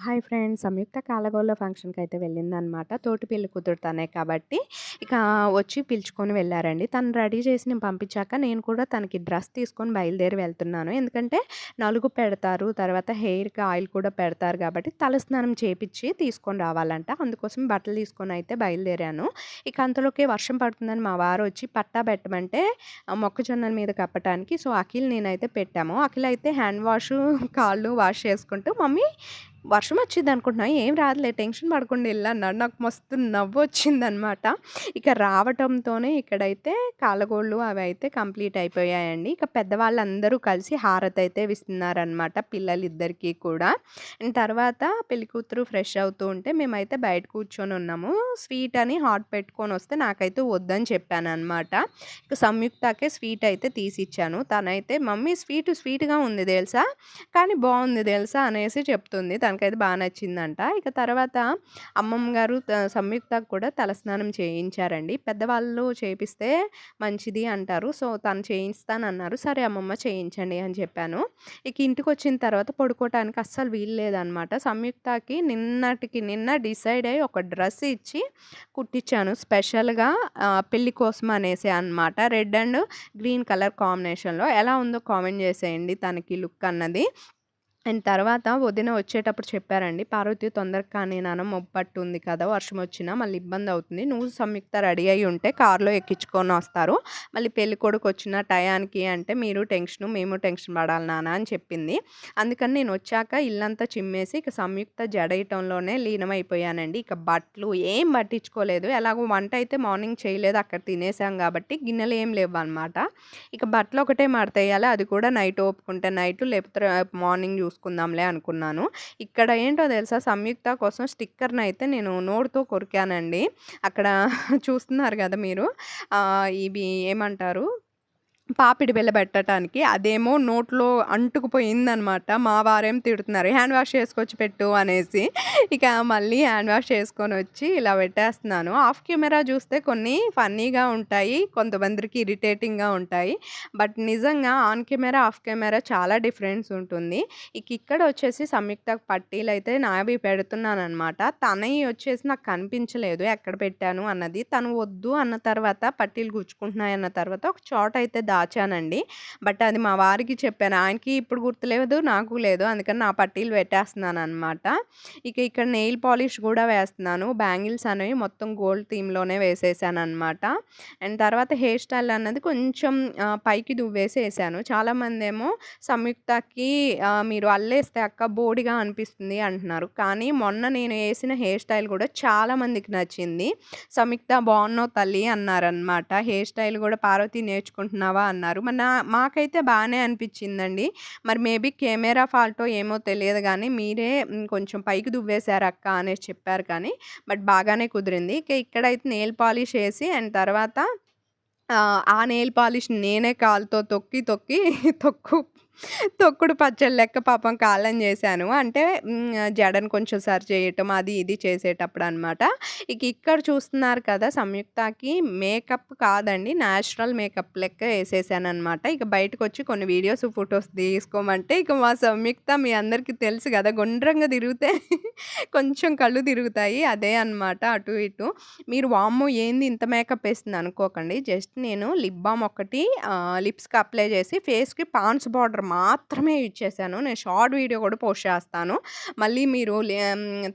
Hi friends. సంయుక్త కాలగోల్ల ఫంక్షన్‌కయితే వెళ్ళిందనమాట. తోటి పెళ్ళి కుదురుతానే తనే కాబట్టి, ఇక వచ్చి పిలుచుకొని వెళ్ళారండి తను రెడీ చేసి నేను పంపించాక నేను కూడా తనకి డ్రెస్ తీసుకొని బయలుదేరి వెళ్తున్నాను. ఎందుకంటే నలుగు పెడతారు. తర్వాత హెయిర్‌కి ఆయిల్ కూడా పెడతారు కాబట్టి తలస్నానం చేపించి తీసుకొని రావాలంట. అందుకోసం బట్టలు తీసుకొని అయితే బయలుదేరాను. ఇక అంతలోకే వర్షం పడుతుందని మా వారు వచ్చి పట్టా పెట్టమంటే మొక్కజొన్నల మీద కప్పటానికి సో, అఖిల్ నేనైతే పెట్టాము. అఖిల్ అయితే హ్యాండ్ వాషు, కాళ్ళు వాష్ చేసుకుంటూ మమ్మీ వర్షం వచ్చింది అనుకుంటున్నా ఏం రాదులే టెన్షన్ పడకుండా వెళ్ళన్నాడు నాకు మస్తు నవ్వు వచ్చింది అనమాట ఇక రావటంతోనే ఇక్కడైతే కాలగోళ్ళు అవి అయితే కంప్లీట్ అయిపోయాయండి. ఇక పెద్దవాళ్ళందరూ కలిసి హారతయితే ఇస్తున్నారనమాట పిల్లలిద్దరికీ కూడా. అండ్ తర్వాత పెళ్ళికూతురు ఫ్రెష్ అవుతూ ఉంటే మేమైతే బయట కూర్చొని ఉన్నాము స్వీట్ అని హాట్ పెట్టుకొని వస్తే నాకైతే వద్దని చెప్పాననమాట. ఇక సంయుక్తకే స్వీట్ అయితే తీసిచ్చాను. తనైతే మమ్మీ స్వీట్ స్వీట్‌గా ఉంది తెలుసా? కానీ బాగుంది తెలుసా? అనేసి చెప్తుంది. తనకైతే బాగా నచ్చిందంట. ఇక తర్వాత అమ్మమ్మ గారు సంయుక్త కూడా తలస్నానం చేయించారండి. పెద్దవాళ్ళు చేపిస్తే మంచిది అంటారు. సో, తను చేయిస్తానన్నారు. సరే అమ్మమ్మ చేయించండి అని చెప్పాను. ఇక ఇంటికి వచ్చిన తర్వాత పడుకోవటానికి అస్సలు వీలు లేదనమాట. సంయుక్తకి నిన్నటికి నిన్న డిసైడ్ అయ్యి ఒక డ్రెస్ ఇచ్చి కుట్టించాను స్పెషల్‌గా పెళ్ళి పెళ్ళి కోసం అనేసి అనమాట. రెడ్ అండ్ గ్రీన్ కలర్ కాంబినేషన్‌లో. ఎలా ఉందో కామెంట్ చేసేయండి తనకి లుక్ అన్నది. అండ్ తర్వాత వదిన వచ్చేటప్పుడు చెప్పారండి. "పార్వతి తొందరగా కానీ నాన్న మొబ్బట్టుంది కదా! వర్షం వచ్చినా మళ్ళీ ఇబ్బంది అవుతుంది నువ్వు సంయుక్త రెడీ అయ్యి ఉంటే కార్‌లో ఎక్కించుకొనొస్తారు. మళ్ళీ పెళ్ళికొడుకు వచ్చిన టయానికి అంటే మీరు టెన్షను, మేము టెన్షన్ పడాలి నాన్న" అని చెప్పింది. అందుకని నేను వచ్చాక ఇల్లంతా చిమ్మేసి ఇక సంయుక్త జడేయటంలోనే లీనమైపోయానండి. ఇక బట్టలు ఏం పట్టించుకోలేదు. ఎలాగో వంట అయితే మార్నింగ్ చేయలేదు. అక్కడ తినేసాం కాబట్టి గిన్నెలు ఏం లేవు అనమాట ఇక బట్టలు ఒకటే మడతేయాలి. అది కూడా నైట్ ఓపుకుంటే నైట్ లేకపోతే మార్నింగ్ చూసుకుందాంలే అనుకున్నాను. ఇక్కడ ఏంటో తెలుసా? సంయుక్త కోసం స్టిక్కర్‌నయితే నేను నోటితో కొరికానండి. అక్కడ చూస్తున్నారు కదా మీరు. ఇవి ఏమంటారు? పాపిడి బిళ్ళ పెట్టటానికి. అదేమో నోట్లో అంటుకుపోయిందనమాట. మా వారేం తిడుతున్నారు. "హ్యాండ్ వాష్ చేసుకొచ్చి పెట్టు" అనేసి. ఇక మళ్ళీ హ్యాండ్ వాష్ చేసుకొని వచ్చి ఇలా పెట్టేస్తున్నాను. ఆఫ్ కెమెరా చూస్తే కొన్ని ఫన్నీగా ఉంటాయి. కొంతమందికి ఇరిటేటింగ్‌గా ఉంటాయి. బట్ నిజంగా ఆన్ కెమెరా, ఆఫ్ కెమెరా చాలా డిఫరెన్స్ ఉంటుంది. ఇక ఇక్కడ వచ్చేసి సంయుక్త పట్టీలు అయితే నావి పెడుతున్నాననమాట. తనవి వచ్చేసి నాకు కనిపించలేదు ఎక్కడ పెట్టాను అన్నది. తను వద్దు అన్న తర్వాత పట్టీలు గుచ్చుకుంటున్నాయన్న తర్వాత ఒక చోట అయితే దాచానండి. బట్ అది మా వారికి చెప్పాను. ఆయనకి ఇప్పుడు గుర్తులేదు. నాకు లేదు. అందుకని నా పట్టీలు పెట్టేస్తున్నాను అనమాట ఇక ఇక్కడ నెయిల్ పాలిష్ కూడా వేస్తున్నాను. బ్యాంగిల్స్ అనేవి మొత్తం గోల్డ్ థీమ్‌లోనే వేసేసాను అనమాట అండ్ తర్వాత హెయిర్ స్టైల్ అన్నది కొంచెం పైకి దువ్వేసి వేసాను చాలామంది ఏమో సంయుక్తకి మీరు అల్లేస్తే అక్క బోడిగా అనిపిస్తుంది అంటున్నారు. కానీ మొన్న నేను వేసిన హెయిర్ స్టైల్ కూడా చాలా మందికి నచ్చింది. "సంయుక్త బాగున్నావు తల్లి" అన్నారనమాట. "హెయిర్ స్టైల్ కూడా పార్వతి నేర్చుకుంటున్నావా?" అన్నారు. మన మాకైతే బాగానే అనిపించిందండి. మరి మేబీ కెమెరా ఫాల్టో ఏమో తెలియదు కానీ మీరే కొంచెం పైకి దువ్వేశారక్క అనేసి చెప్పారు కానీ బట్ బాగానే కుదిరింది. ఇక్కడైతే నెయిల్ పాలిష్ వేసి అండ్ తర్వాత ఆ నెయిల్ పాలిష్ నేనే కాలుతో తొక్కి తొక్కి తొక్కు తొక్కుడు పచ్చడి లెక్క పాపం కాలం చేశాను. అంటే జడను కొంచెం సరి చేయటం అది ఇది చేసేటప్పుడు అనమాట ఇక ఇక్కడ చూస్తున్నారు కదా! సంయుక్తకి మేకప్ కాదండి. నేచురల్ మేకప్ లెక్క ఏసేసాననమాట. ఇక బయటకొచ్చి కొన్ని వీడియోస్, ఫొటోస్ తీసుకోమంటే ఇక మా సంయుక్త మీ అందరికీ తెలుసు కదా! గుండ్రంగా తిరిగితే కొంచెం కళ్ళు తిరుగుతాయి. అదే అనమాట అటు ఇటు. మీరు వామ్మో! ఏంది ఇంత మేకప్ వేస్తుంది అనుకోకండి. జస్ట్ నేను లిప్ బామ్ ఒకటి లిప్స్‌కి అప్లై చేసి ఫేస్‌కి పాన్స్ బార్డర్ మాత్రమే యూజ్ చేశాను. నేను షార్ట్ వీడియో కూడా పోస్ట్ చేస్తాను. మళ్ళీ మీరు లే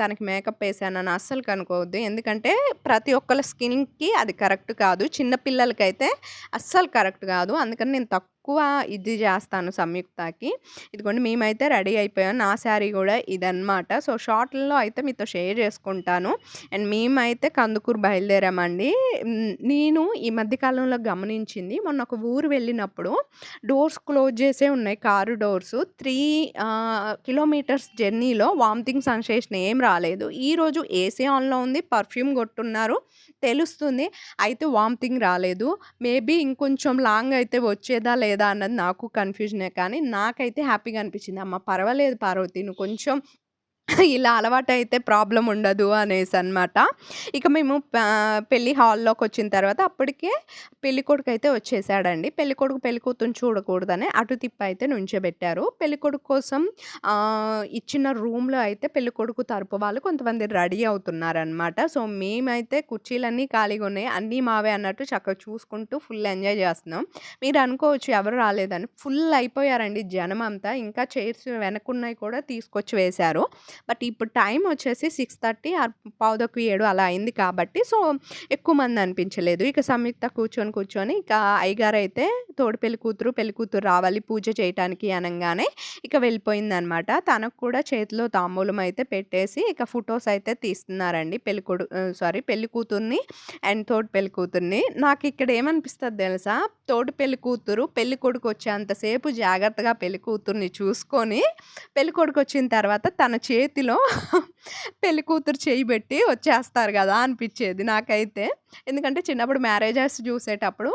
తనకి మేకప్ వేసానని అస్సలు కనుక్కోవద్దు. ఎందుకంటే ప్రతి ఒక్కళ్ళ స్కిన్‌కి అది కరెక్ట్ కాదు. చిన్నపిల్లలకైతే అస్సలు కరెక్ట్ కాదు. అందుకని నేను తక్కువ ఇది చేస్తాను సంయుక్తకి. ఇదిగోండి మేమైతే రెడీ అయిపోయాం. నా శారీ కూడా ఇదనమాట. సో, షార్ట్‌లలో అయితే మీతో షేర్ చేసుకుంటాను. అండ్ మేమైతే కందుకూరు బయలుదేరామండి. నేను ఈ మధ్యకాలంలో గమనించింది మొన్న ఒక ఊరు వెళ్ళినప్పుడు డోర్స్ క్లోజ్ చేసే ఉన్నాయి కారు డోర్స్. త్రీ కిలోమీటర్స్ జర్నీలో వామిటింగ్ సెన్సేషన్ ఏం రాలేదు. ఈరోజు ఏసీ ఆన్‌లో ఉంది. పర్ఫ్యూమ్ కొట్టున్నారు. తెలుస్తుంది. అయితే వామిటింగ్ రాలేదు. మేబీ ఇంకొంచెం లాంగ్ అయితే వచ్చేదా లేదా అన్నది నాకు కన్‌ఫ్యూజనే కానీ నాకైతే హ్యాపీగా అనిపించింది. అమ్మ పర్వాలేదు పార్వతి నువ్వు కొంచెం ఇలా అలవాటైతే ప్రాబ్లం ఉండదు అనేసి అనమాట ఇక మేము పెళ్ళి హాల్లోకి వచ్చిన తర్వాత అప్పటికే పెళ్ళికొడుకయితే వచ్చేసాడండి. పెళ్ళికొడుకు, కూతురు చూడకూడదని అటు తిప్పయితే నుంచోబెట్టారు. పెళ్ళికొడుకు కోసం ఇచ్చిన రూమ్‌లో అయితే పెళ్ళికొడుకు తరపు వాళ్ళు కొంతమంది రెడీ అవుతున్నారనమాట. సో, మేమైతే కుర్చీలన్నీ ఖాళీగా ఉన్నాయి అన్నీ మావే అన్నట్టు చక్కగా చూసుకుంటూ ఫుల్ ఎంజాయ్ చేస్తున్నాం. మీరు అనుకోవచ్చు ఎవరు రాలేదని. ఫుల్ అయిపోయారండి జనం అంతా ఇంకా చైర్స్ వెనకున్నయి కూడా తీసుకొచ్చి వేశారు. బట్ ఇప్పుడు టైం వచ్చేసి 6:30 ఆర్ పావుతక్కువ 7 అలా అయింది కాబట్టి సో, ఎక్కువ మంది అనిపించలేదు. ఇక సంయుక్త కూర్చొని, కూర్చొని ఇక అయ్యగారు అయితే తోడు పెళ్ళి కూతురు, పెళ్ళి కూతురు రావాలి పూజ చేయటానికి అనగానే ఇక వెళ్ళిపోయిందనమాట. తనకు కూడా చేతిలో తాంబూలం అయితే పెట్టేసి ఇక ఫొటోస్ అయితే తీస్తున్నారండి. పెళ్ళికొడు కొడు సారీ పెళ్ళి కూతుర్ని అండ్ తోడు పెళ్ళి కూతుర్ని. ఇక్కడ ఏమనిపిస్తుంది తెలుసా? తోడు పెళ్ళి కూతురు పెళ్ళి కొడుకు వచ్చేంతసేపు జాగ్రత్తగా పెళ్ళి కూతుర్ని చూసుకొని, పెళ్ళి కొడుకొచ్చిన తర్వాత తన చే చేతిలో పెళ్ళి కూతురు చేయి పెట్టి వచ్చేస్తారు కదా అనిపించేది నాకైతే. ఎందుకంటే చిన్నప్పుడు మ్యారేజెస్ చూసేటప్పుడు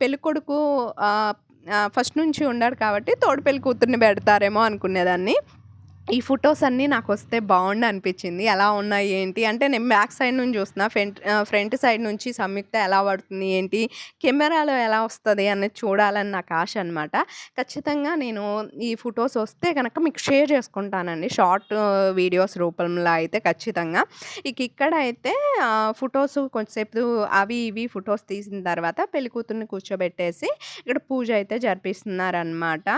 పెళ్ళి పెళ్ళికొడుకు ఫస్ట్ నుంచి ఉన్నాడు కాబట్టి తోడు పెళ్ళి కూతుర్ని పెడతారేమో అనుకునేదాన్ని. ఈ ఫొటోస్ అన్నీ నాకు వస్తే బాగుండు అనిపించింది ఎలా ఉన్నాయి ఏంటి అంటే నేను బ్యాక్ సైడ్ నుంచి చూస్తున్నా. ఫ్రంట్ ఫ్రంట్ సైడ్ నుంచి సంయుక్త ఎలా పడుతుంది ఏంటి? కెమెరాలో ఎలా వస్తుంది అనేది చూడాలని నాకు ఆశ అనమాట. ఖచ్చితంగా నేను ఈ ఫొటోస్ వస్తే కనుక మీకు షేర్ చేసుకుంటానండి. షార్ట్ వీడియోస్ రూపంలో అయితే ఖచ్చితంగా. ఇక ఇక్కడ అయితే ఫొటోస్ కొంచెంసేపు అవి ఇవి ఫొటోస్ తీసిన తర్వాత పెళ్ళి కూతుర్ని కూర్చోబెట్టేసి ఇక్కడ పూజ అయితే జరిపిస్తున్నారనమాట.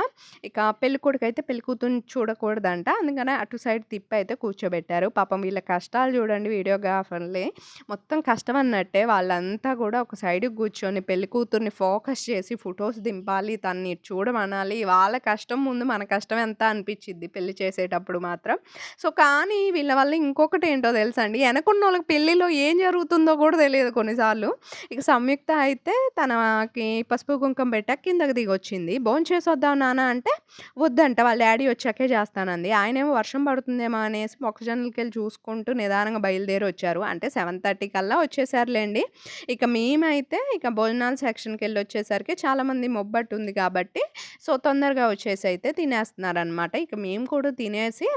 ఇక పెళ్ళికొడుకు అయితే పెళ్ళికూతుర్ని చూడకూడదంట. అందుకనే అటు సైడ్ తిప్పి అయితే కూర్చోబెట్టారు. పాపం వీళ్ళ కష్టాలు చూడండి వీడియోగ్రాఫర్లే మొత్తం కష్టం అన్నట్టే వాళ్ళంతా కూడా ఒక సైడ్‌కి కూర్చొని పెళ్ళి కూతుర్ని ఫోకస్ చేసి ఫొటోస్ దింపాలి. తన్ని చూడమనాలి. వాళ్ళ కష్టం ముందు మన కష్టం ఎంత అనిపిచ్చిద్ది పెళ్ళి చేసేటప్పుడు మాత్రం. సో, కానీ వీళ్ళ వల్ల ఇంకొకటి ఏంటో తెలుసండి వెనకున్న వాళ్ళకి పెళ్ళిలో ఏం జరుగుతుందో కూడా తెలియదు కొన్నిసార్లు. ఇక సంయుక్త అయితే తనకి పసుపు, కుంకం పెట్టాక కిందకి దిగొచ్చింది. భోంచేసి వద్దాం నాన్న అంటే వద్దంట. వాళ్ళ డాడీ వచ్చాకే చేస్తానంది. ఆయనేమో వర్షం పడుతుందేమో అనేసి మొక్కజొన్నలకెళ్ళి చూసుకుంటూ నిదానంగా బయలుదేరి వచ్చారు. అంటే 7:30 కల్లా వచ్చేసారులేండి ఇక మేమైతే ఇక భోజనాల సెక్షన్‌కెళ్ళి వచ్చేసరికి చాలామంది మొబ్బట్టు ఉంది కాబట్టి సో, తొందరగా వచ్చేసి అయితే తినేస్తున్నారనమాట. ఇక మేము కూడా తినేసి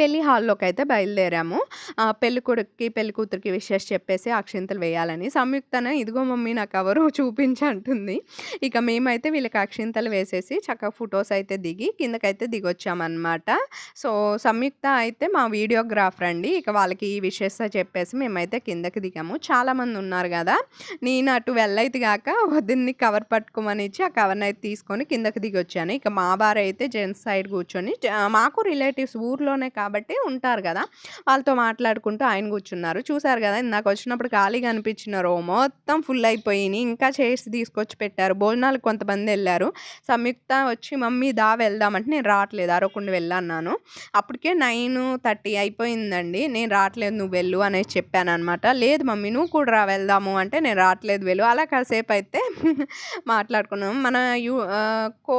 పెళ్ళి అయితే బయలుదేరాము. పెళ్ళి కొడుక్కి పెళ్ళి పెళ్ళికూతురికి విషెస్ చెప్పేసి అక్షింతలు వేయాలని. సంయుక్తన ఇదిగో మమ్మీ నా కవరు చూపించి అంటుంది. ఇక మేమైతే వీళ్ళకి అక్షింతలు వేసేసి చక్కగా ఫొటోస్ అయితే దిగి కిందకైతే దిగొచ్చామన్నమాట సో, సంయుక్త అయితే మా వీడియోగ్రాఫర్ అండి. ఇక వాళ్ళకి ఈ విషెస్ చెప్పేసి మేమైతే కిందకి దిగాము. చాలామంది ఉన్నారు కదా నేను అటు వెళ్ళైతే గాక వదిన్ని కవర్ పట్టుకోమని ఇచ్చి ఆ కవర్‌నైతే తీసుకొని కిందకి దిగొచ్చాను. ఇక మా వారైతే జెంట్స్ సైడ్ కూర్చొని మాకు రిలేటివ్స్ ఊర్లోనే కాబట్టి ఉంటారు కదా వాళ్ళతో మాట్లాడుకుంటూ ఆయన కూర్చున్నారు. చూసారు కదా ఇందాక వచ్చినప్పుడు ఖాళీగా అనిపించిన రో మొత్తం ఫుల్ అయిపోయినాయి ఇంకా చైర్స్ తీసుకొచ్చి పెట్టారు. భోజనాలు కొంతమంది వెళ్ళారు సంయుక్త వచ్చి మమ్మీ దా వెళ్దామంటే నేను రావట్లేదు అరవకుండా వెళ్ళన్నాను అన్నాను. అప్పటికే 9:30 అయిపోయిందండి. నేను రావట్లేదు నువ్వు వెళ్ళు అనేసి చెప్పాననమాట. లేదు మమ్మీ నువ్వు కూడా రా వెళ్దాము అంటే నేను రావట్లేదు వెళ్ళు. అలా కాసేపు అయితే మాట్లాడుకున్నాం. మన యూ కో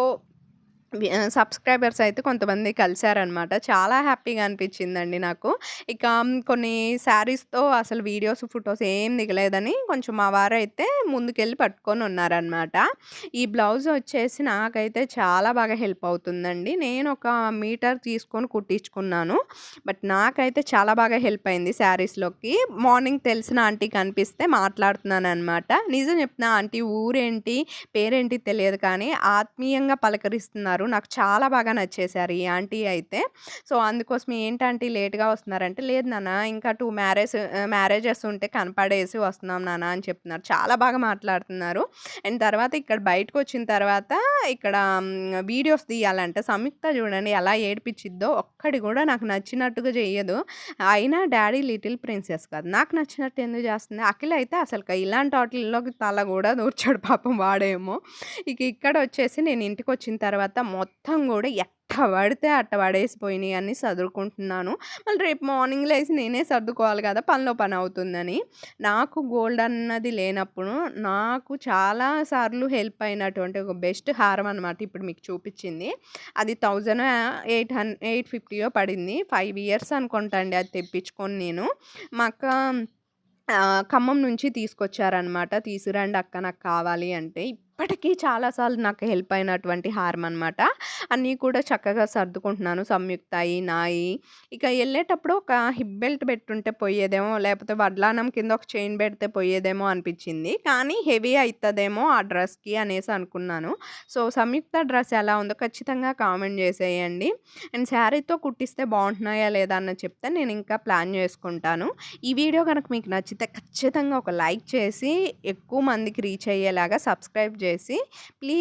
సబ్స్క్రైబర్స్ అయితే కొంతమంది కలిశారనమాట చాలా హ్యాపీగా అనిపించిందండి నాకు. ఇక కొన్ని శారీస్‌తో అసలు వీడియోస్, ఫొటోస్ ఏం దిగలేదని కొంచెం మా వారైతే ముందుకెళ్ళి పట్టుకొని ఉన్నారనమాట. ఈ బ్లౌజ్ వచ్చేసి నాకైతే చాలా బాగా హెల్ప్ అవుతుందండి. నేను ఒక మీటర్ తీసుకొని కుట్టించుకున్నాను. బట్ నాకైతే చాలా బాగా హెల్ప్ అయింది శారీస్‌లోకి. మార్నింగ్ తెలిసిన ఆంటీ కనిపిస్తే మాట్లాడుతున్నాను అనమాట నిజం చెప్తున్నా ఆంటీ ఊరేంటి, పేరేంటి తెలియదు కానీ ఆత్మీయంగా పలకరిస్తున్నారు. నాకు చాలా బాగా నచ్చేసారు ఈ ఆంటీ అయితే. సో, అందుకోసం ఏంటి ఆంటీ లేట్‌గా వస్తున్నారంటే, లేదు నాన్న ఇంకా టూ మ్యారేజ్ మ్యారేజెస్ ఉంటే కనపడేసి వస్తున్నాం నాన్న అని చెప్తున్నారు. చాలా బాగా మాట్లాడుతున్నారు. అండ్ తర్వాత ఇక్కడ బయటకొచ్చిన తర్వాత ఇక్కడ వీడియోస్ తీయాలంటే సంయుక్త చూడండి ఎలా ఏడిపిచ్చిద్దో ఒక్కడి కూడా నాకు నచ్చినట్టుగా చేయదు అయినా డాడీ లిటిల్ ప్రిన్సెస్ కాదు. నాకు నచ్చినట్టు ఎందుకు చేస్తుంది? అఖిల్ అయితే అసలు ఇలాంటి హోటల్లోకి తల కూడా దూర్చాడు పాపం వాడేమో. ఇక ఇక్కడ వచ్చేసి నేను ఇంటికి వచ్చిన తర్వాత మొత్తం కూడా ఎట్ట పడితే అట్ట పడేసిపోయినాయి అని చదువుకుంటున్నాను మళ్ళీ రేపు మార్నింగ్ లేసి నేనే సర్దుకోవాలి కదా! పనిలో పని అవుతుందని. నాకు గోల్డ్ అన్నది లేనప్పుడు నాకు చాలా సార్లు హెల్ప్ అయినటువంటి ఒక బెస్ట్ హారం అనమాట ఇప్పుడు మీకు చూపించింది. అది థౌజండ్ ఎయిట్ హన్ 850యో పడింది. ఫైవ్ ఇయర్స్ అనుకుంటా అండి అది తెప్పించుకొని నేను. మా అక్క ఖమ్మం నుంచి తీసుకొచ్చారనమాట. తీసుకురండి అక్క నాకు కావాలి అంటే ఇప్పటికీ చాలాసార్లు నాకు హెల్ప్ అయినటువంటి హారం అనమాట. అన్నీ కూడా చక్కగా సర్దుకుంటున్నాను. సంయుక్తాయి, నాయి. ఇక వెళ్ళేటప్పుడు ఒక హిప్ బెల్ట్ పెట్టుంటే పోయేదేమో, లేకపోతే వడ్లానం కింద ఒక చైన్ పెడితే పోయేదేమో అనిపించింది కానీ హెవీ అవుతుందేమో ఆ డ్రెస్‌కి అనేసి అనుకున్నాను. సో, సంయుక్త డ్రెస్ ఎలా ఉందో ఖచ్చితంగా కామెంట్ చేసేయండి. అండ్ శారీతో కుట్టిస్తే బాగుంటున్నాయా లేదా అన్న చెప్తే నేను ఇంకా ప్లాన్ చేసుకుంటాను. ఈ వీడియో కనుక మీకు నచ్చితే ఖచ్చితంగా ఒక లైక్ చేసి ఎక్కువ మందికి రీచ్ అయ్యేలాగా సబ్స్క్రైబ్ చేసి ప్లీజ్